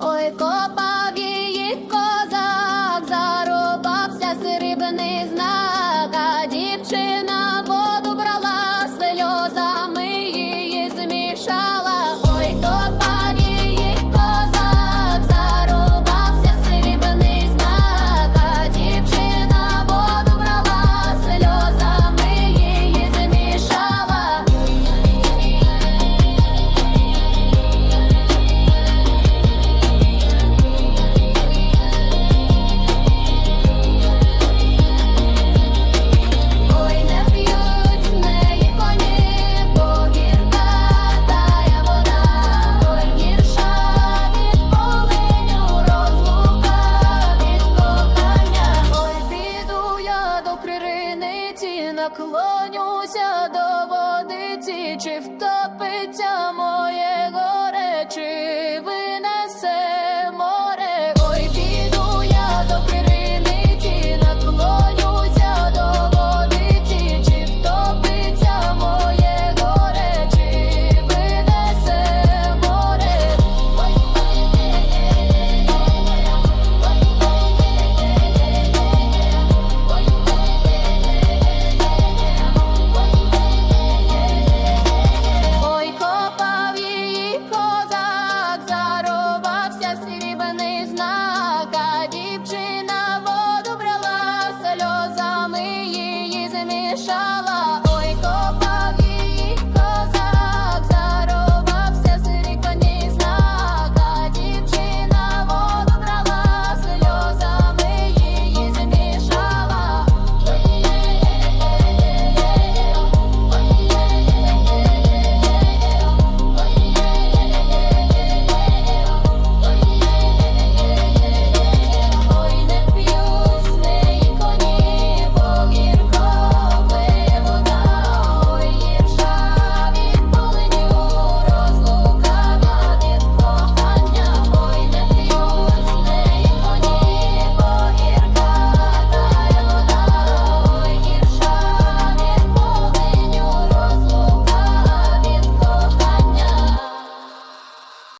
Ой, копав її козак, зарубався срібний знак. криниці, наклонюся до водиці, чи втопиться море. inshallah.